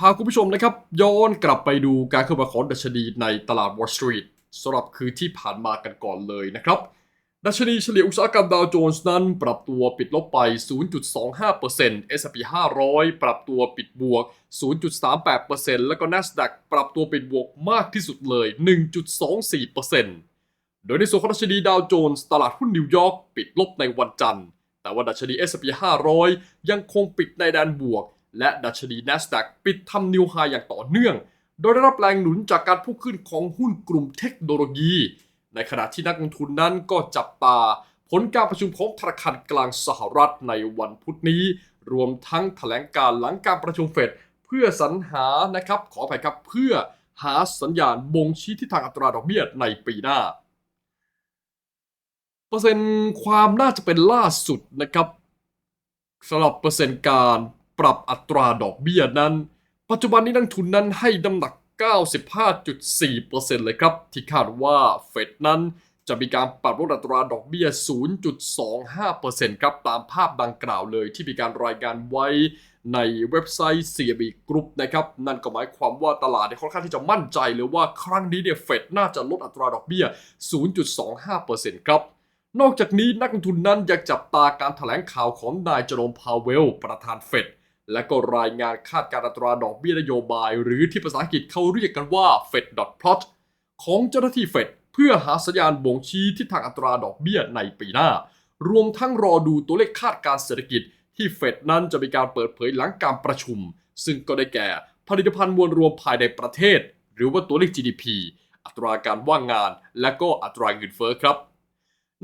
พาคุณผู้ชมนะครับย้อนกลับไปดูการเคลื่อนไหวของดัชนีในตลาด Wall Street สำหรับคืนที่ผ่านมากันก่อนเลยนะครับ ดัชนีเฉลี่ยอุตสาหกรรมดาวโจนส์นั้น ปรับตัวปิดลบไป 0.25% S&P 500 ปรับตัวปิดบวก 0.38%แล้วก็ NASDAQ ปรับตัวปิดบวกมากที่สุดเลย 1.24%โดยในส่วนของดัชนีดาวโจนส์ตลาดหุ้นนิวยอร์กปิดลบในวันจันทร์ แต่ว่าดัชนี S&P 500 ยังคงปิดในแดนบวก และดัชนี NASDAQ ปิดทำนิวไฮอย่างต่อเนื่อง โดยได้รับแรงหนุนจากการพุ่งขึ้นของหุ้นกลุ่มเทคโนโลยี ในขณะที่นักลงทุนนั้นก็จับตาผลการประชุมของธนาคารกลางสหรัฐในวันพุธนี้ รวมทั้งแถลงการหลังการประชุมเฟดเพื่อสรรหานะครับขออภัยครับเพื่อหาสัญญาณบ่งชี้ทิศทางอัตราดอกเบี้ยในปีหน้า เปอร์เซ็นต์ความน่าจะเป็นล่าสุดนะครับสำหรับเปอร์เซ็นต์การ ปรับอัตราดอกเบี้ยนั้น ปัจจุบันนี้นักทุนนั้นให้น้ำหนัก 95.4%เลยครับ ที่คาดว่าเฟดนั้นจะมีการปรับลดอัตราดอกเบี้ย 0.25%ครับตามภาพดังกล่าวเลยที่มีการรายงานไว้ในเว็บไซต์ CB Group นะครับ นั่นก็หมายความว่าตลาดนี่ค่อนข้างที่จะมั่นใจเลยว่าครั้งนี้เนี่ยเฟดน่าจะลดอัตราดอกเบี้ย 0.25%ครับ นอกจากนี้นักลงทุนนั้นยังจับตาการถแถลงข่าวของนายเจอโรมพาวเวล ประธานเฟด และก็รายงานคาดการณ์อัตราดอกเบี้ยนโยบาย หรือที่ภาษาอังกฤษเขาเรียกกันว่า Fed dot plot ของเจ้าหน้าที่เฟดเพื่อหาสัญญาณบ่งชี้ทิศทางอัตราดอกเบี้ยในปีหน้า รวมทั้งรอดูตัวเลขคาดการเศรษฐกิจ ที่เฟดนั้นจะมีการเปิดเผยหลังการประชุม ซึ่งก็ได้แก่ผลิตภัณฑ์มวลรวมภายในประเทศ หรือว่าตัวเลข GDP อัตราการว่างงาน และก็อัตราเงินเฟ้อครับ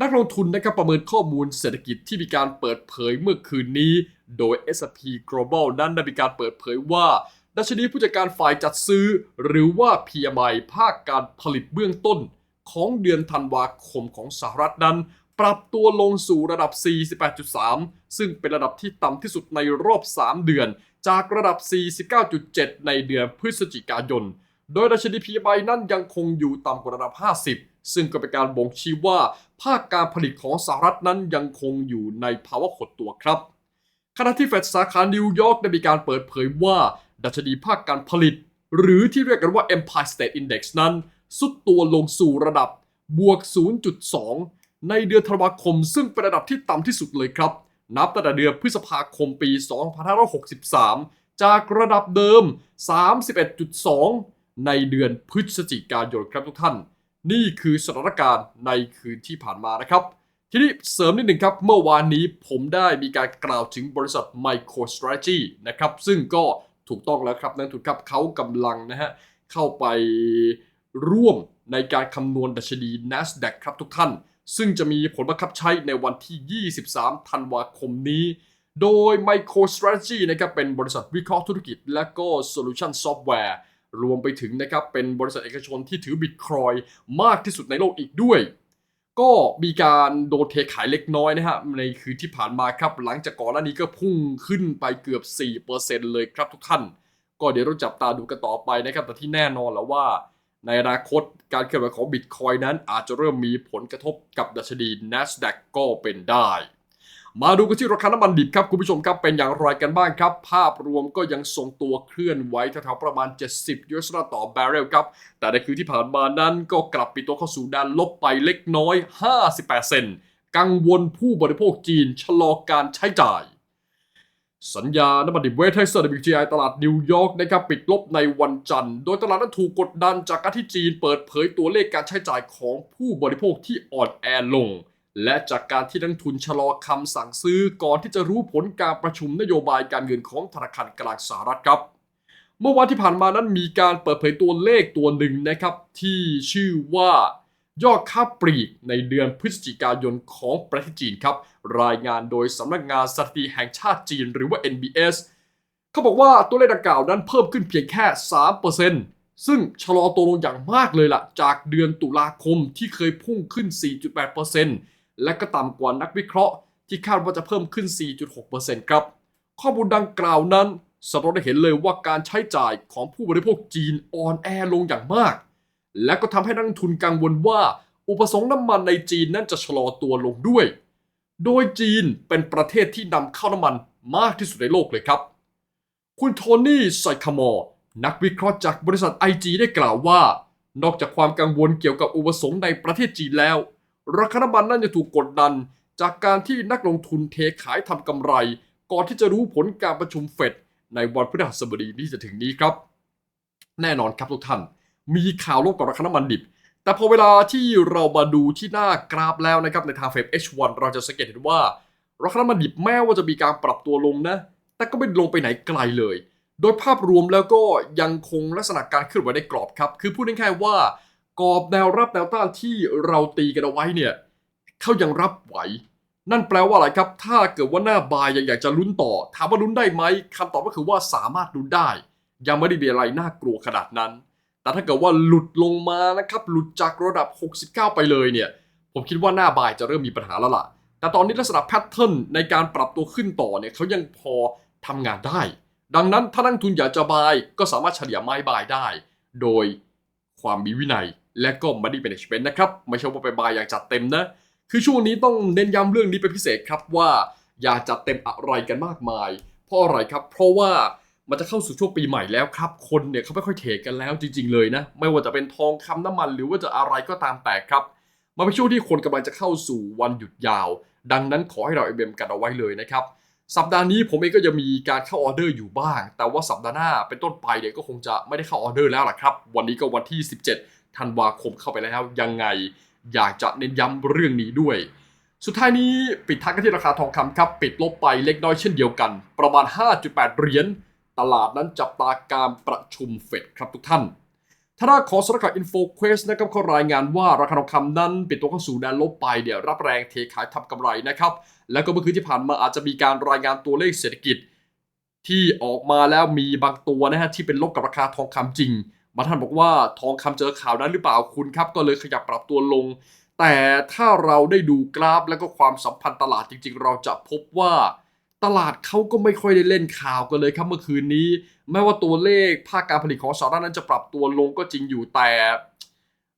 นักลงทุนนะครับประเมินข้อมูลเศรษฐกิจที่มีการเปิดเผยเมื่อคืนนี้ โดย S&P Global นั้นได้มีการเปิดเผยว่า ดัชนีผู้จัดการฝ่ายจัดซื้อ หรือว่า PMI ภาคการผลิตเบื้องต้น ของเดือนธันวาคมของสหรัฐนั้น ปรับตัวลงสู่ระดับ 48.3 ซึ่งเป็นระดับที่ต่ำที่สุดในรอบ 3 เดือน จากระดับ 49.7 ในเดือนพฤศจิกายน โดยดัชนี PMI นั้นยังคงอยู่ต่ำกว่าระดับ 50 ซึ่งก็เป็นการบ่งชี้ว่า ภาคการผลิตของสหรัฐนั้นยังคงอยู่ในภาวะหดตัวครับ ขณะที่เฟดสาขานิวยอร์กได้มีการเปิดเผยว่า ดัชนีภาคการผลิต หรือที่เรียกกันว่า Empire State Index นั้นสุดตัวลงสู่ระดับบวก 0.2 ในเดือนธันวาคม ซึ่งเป็นระดับที่ต่ำที่สุดเลยครับ นับตั้งแต่เดือนพฤษภาคมปี 2563 จากระดับเดิม 31.2 ในเดือนพฤศจิกายนครับทุกท่าน นี่คือสถานการณ์ในคืนที่ผ่านมานะครับ ทีนี้เสริมนิดหนึ่งครับ เมื่อวานนี้ผมได้มีการกล่าวถึงบริษัท MicroStrategy นะครับ ซึ่งก็ถูกต้องแล้วครับนักลงทุนครับเขากำลังนะฮะเข้าไปร่วมในการคำนวณดัชนี NASDAQ ครับทุกท่าน ซึ่งจะมีผลบังคับใช้ในวันที่ 23 ธันวาคมนี้ โดย MicroStrategy นะครับเป็นบริษัทวิเคราะห์ธุรกิจ และก็ Solution Software รวมไปถึงนะครับเป็นบริษัทเอกชนที่ถือบิตคอยมากที่สุดในโลกอีกด้วย ก็มีการโดนเทขายเล็กน้อยนะฮะในคืนที่ผ่านมาครับ หลังจากก่อนหน้านี้ก็พุ่งขึ้นไปเกือบ 4%เลยครับทุกท่าน ก็เดี๋ยวเราจับตาดูกันต่อไปนะครับ แต่ที่แน่นอนแล้วว่า ในอนาคตการเคลื่อนไหวของบิตคอยนั้นอาจจะเริ่มมีผลกระทบกับดัชนี NASDAQ ก็เป็นได้ มาดูกันที่ราคาน้ำมันดิบครับคุณผู้ชมครับเป็นอย่างไรกันบ้างครับ ภาพรวมก็ยังทรงตัวเคลื่อนไหวแถวๆประมาณ 70 US ดอลลาร์ต่อบาร์เรลครับ แต่ในคืนที่ผ่านมานั้นก็กลับปิดตัวเข้าสู่ด้านลบไปเล็กน้อย 58 เซนต์กังวลผู้บริโภคจีนชะลอการใช้จ่าย สัญญาน้ำมันดิบเวทไทเซอร์ WTI ตลาดนิวยอร์กนะครับปิดลบในวันจันทร์ โดยตลาดนั้นถูกกดดันจากการที่จีนเปิดเผยตัวเลขการใช้จ่ายของผู้บริโภคที่อ่อนแอลง และจากการที่นักทุนชะลอคำสั่งซื้อก่อนที่จะรู้ผลการประชุมนโยบายการเงินของธนาคารกลางสหรัฐครับ เมื่อวันที่ผ่านมานั้นมีการเปิดเผยตัวเลขตัวหนึ่งนะครับที่ชื่อว่ายอดค้าปลีกในเดือนพฤศจิกายนของประเทศจีนครับ รายงานโดยสำนักงานสถิติแห่งชาติจีนหรือว่า NBS เขาบอกว่าตัวเลขดังกล่าวนั้นเพิ่มขึ้นเพียงแค่ 3%ซึ่งชะลอตัวลงอย่างมากเลยล่ะ จากเดือนตุลาคมที่เคยพุ่งขึ้น 4.8% และก็ต่ำกว่านักวิเคราะห์ ที่คาดว่าจะเพิ่มขึ้น 4.6%ครับ ข้อมูลดังกล่าวนั้นสะท้อนให้เห็นเลยว่าการใช้จ่ายของผู้บริโภคจีนอ่อนแอลงอย่างมาก และก็ทำให้นักทุนกังวลว่า อุปสงค์น้ำมันในจีนนั้นจะชะลอตัวลงด้วย โดยจีนเป็นประเทศที่นำเข้าน้ำมันมากที่สุดในโลกเลยครับ คุณโทนี่ไซคามอร์นักวิเคราะห์จากบริษัท IG ได้กล่าวว่า นอกจากความกังวลเกี่ยวกับอุปสงค์ในประเทศจีนแล้ว ราคาน้ำมันนั่นจะถูกกดดัน จากการที่นักลงทุนเทขายทำกำไร ก่อนที่จะรู้ผลการประชุมเฟดในวันพฤหัสบดีที่จะถึงนี้ครับ แน่นอนครับทุกท่าน มีข่าวลบกับราคาน้ำมันดิบ แต่พอเวลาที่เรามาดูที่หน้ากราฟแล้วนะครับในทางเฟรม H1 เราจะสังเกตเห็นว่าราคาน้ำมันดิบแม้ว่าจะมีการปรับตัวลงนะ แต่ก็ไม่ลงไปไหนไกลเลย โดยภาพรวมแล้วก็ยังคงลักษณะการเคลื่อนไหวในกรอบครับ คือพูดง่ายๆว่า กรอบแนวรับแนวต้านที่เราตีกันเอาไว้เนี่ยเขายังรับไหว นั่นแปลว่าอะไรครับ ถ้าเกิดว่าหน้าบายยังอยากจะลุ้นต่อ ถามว่าลุ้นได้ไหมคำตอบก็คือว่าสามารถลุ้นได้ ยังไม่ได้มีอะไรน่ากลัวขนาดนั้น แต่ถ้าเกิดว่าหลุดลงมานะครับหลุดจากระดับ 69 ไปเลยเนี่ยผมคิดว่าหน้าบายจะเริ่มมีปัญหาแล้วล่ะ แต่ตอนนี้ลักษณะแพทเทิร์นในการปรับตัวขึ้นต่อเนี่ยเขายังพอทำงานได้ ดังนั้นถ้านักทุนอยากจะบายก็สามารถเฉลี่ยไม้บายได้ โดยความมีวินัย และก็ไม่ได้เป็น management นะครับ ไม่ใช่ว่าไปบายอย่างจัดเต็มนะ คือช่วงนี้ต้องเน้นย้ำเรื่องนี้เป็นพิเศษครับว่าอย่าจัดเต็มอะไรกันมากมาย เพราะอะไรครับ เพราะว่ามันจะเข้าสู่ช่วงปีใหม่แล้วครับ คนเนี่ยเขาไม่ค่อยเทรดกันแล้วจริง ๆ เลยนะ ไม่ว่าจะเป็นทองคำน้ำมัน หรือว่าจะอะไรก็ตามแต่ครับมันเป็นช่วงที่คนกำลังจะเข้าสู่วันหยุดยาว ดังนั้นขอให้เราเอเบมกันเอาไว้เลยนะครับสัปดาห์นี้ผมเองก็จะมีการเข้าออเดอร์อยู่บ้าง แต่ว่าสัปดาห์หน้าเป็นต้นไปเนี่ยก็คงจะไม่ได้เข้าออเดอร์แล้วล่ะครับ วันนี้ก็วันที่ 17 ธันวาคมเข้าไปแล้วยังไงอยากจะเน้นย้ำเรื่องนี้ด้วย สุดท้ายนี้ปิดท้ายกันที่ราคาทองคำครับ ปิดลบไปเล็กน้อยเช่นเดียวกัน ประมาณ 5.8 เหรียญตลาดนั้นจับตาการประชุมเฟดครับทุกท่านถ้าด้านของสำนักข่าว InfoQuest นะครับเขารายงานว่าราคาทองคำนั้นปิดตัวเข้าสู่แดนลบไปเดี๋ยวรับแรงเทขายทำกำไรนะครับ แล้วก็เมื่อคืนที่ผ่านมาอาจจะมีการรายงานตัวเลขเศรษฐกิจ ที่ออกมาแล้วมีบางตัวนะฮะที่เป็นลบกับราคาทองคำจริง มาท่านบอกว่าทองคำเจอข่าวนั้นหรือเปล่าคุณครับ ก็เลยขยับปรับตัวลง แต่ถ้าเราได้ดูกราฟแล้วก็ความสัมพันธ์ตลาดจริง ๆ เราจะพบว่าตลาดเขาก็ไม่ค่อยได้เล่นข่าวกันเลยครับเมื่อคืนนี้ แม้ว่าตัวเลขภาคการผลิตของสหรัฐนั้นจะปรับตัวลงก็จริงอยู่แต่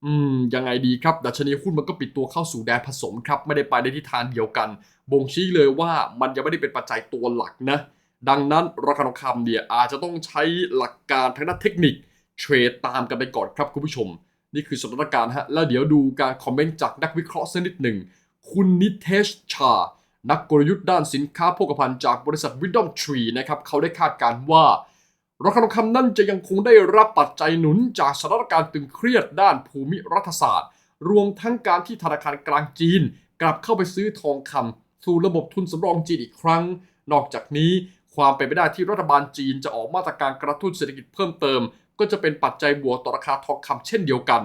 อืมยังไงดีครับ ดัชนีหุ้นมันก็ปิดตัวเข้าสู่แดนผสมครับ ไม่ได้ไปในทิศทางเดียวกัน บ่งชี้เลยว่ามันยังไม่ได้เป็นปัจจัยตัวหลักนะ ดังนั้นราคาทองคำเนี่ยอาจจะต้องใช้หลักการทางด้านเทคนิค เทรดตามกันไปก่อนครับคุณผู้ชม นี่คือสถานการณ์ฮะแล้วเดี๋ยวดูการคอมเมนต์จากนักวิเคราะห์สักนิดหนึ่ง คุณนิเทชชา นักกลยุทธ์ด้านสินค้าโภคภัณฑ์จากบริษัท Wisdom Tree นะครับเขาได้คาดการณ์ว่าราคาทองคำนั่นจะยังคงได้รับปัจจัยหนุนจากสถานการณ์ตึงเครียดด้านภูมิรัฐศาสตร์ รวมทั้งการที่ธนาคารกลางจีน กลับเข้าไปซื้อทองคำสู่ระบบทุนสำรองจีนอีกครั้ง นอกจากนี้ความเป็นไปได้ที่รัฐบาลจีนจะออกมาตรการกระตุ้นเศรษฐกิจเพิ่มเติม ก็จะเป็นปัจจัยบวกต่อราคาทองคำเช่นเดียวกัน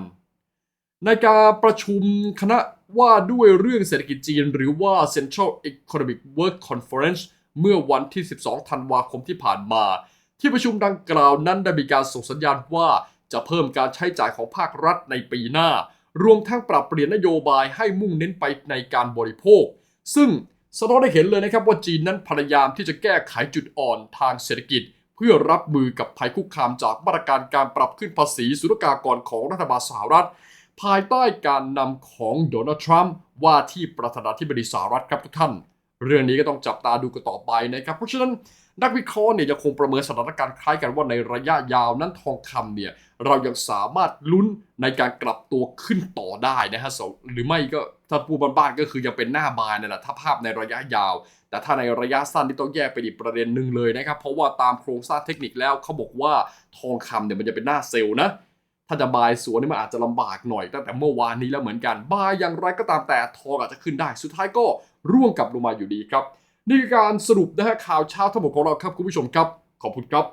ในการประชุมคณะว่าด้วยเรื่องเศรษฐกิจจีน หรือว่า Central Economic Work Conference เมื่อวันที่ 12 ธันวาคมที่ผ่านมา ที่ประชุมดังกล่าวนั้นได้มีการส่งสัญญาณว่าจะเพิ่มการใช้จ่ายของภาครัฐในปีหน้า รวมทั้งปรับเปลี่ยนนโยบายให้มุ่งเน้นไปในการบริโภค ซึ่งสะท้อนได้เห็นเลยนะครับว่าจีนนั้นพยายามที่จะแก้ไขจุดอ่อนทางเศรษฐกิจ พื่อรับมือกับภัยคุกคามจากมาตรการการปรับขึ้นภาษีสุลกากรของรัฐบาลสหรัฐ ภายใต้การนำของโดนัลด์ทรัมป์ว่าที่ประธานาธิบดีสหรัฐครับทุกท่าน เรื่องนี้ก็ต้องจับตาดูกันต่อไปนะครับ เพราะฉะนั้นนักวิเคราะห์เนี่ยยังคงประเมินสถานการณ์คล้ายกันว่าในระยะยาวนั้นทองคำเนี่ยเรายังสามารถลุ้นในการกลับตัวขึ้นต่อได้นะฮะหรือไม่ก็ถ้าพูดบ้านๆก็คือยังเป็นหน้าบายนั่แหละถ้าภาพในระยะยาว แต่ถ้าในระยะสั้นที่ต้องแยกเป็นอีกประเด็นหนึ่งเลยนะครับ เพราะว่าตามโครงสร้างเทคนิคแล้วเขาบอกว่าทองคำเนี่ยมันจะเป็นหน้าเซลล์นะถ้าจะบายสวนนี่มันอาจจะลำบากหน่อยตั้งแต่เมื่อวานนี้แล้วเหมือนกันบายอย่างไรก็ตามแต่ทองอาจจะขึ้นได้สุดท้ายก็ ร่วงกลับลงมาอยู่ดีครับ นี่คือการสรุปนะฮะข่าวเช้าทั้งหมดของเราครับคุณผู้ชมครับ ขอบคุณครับ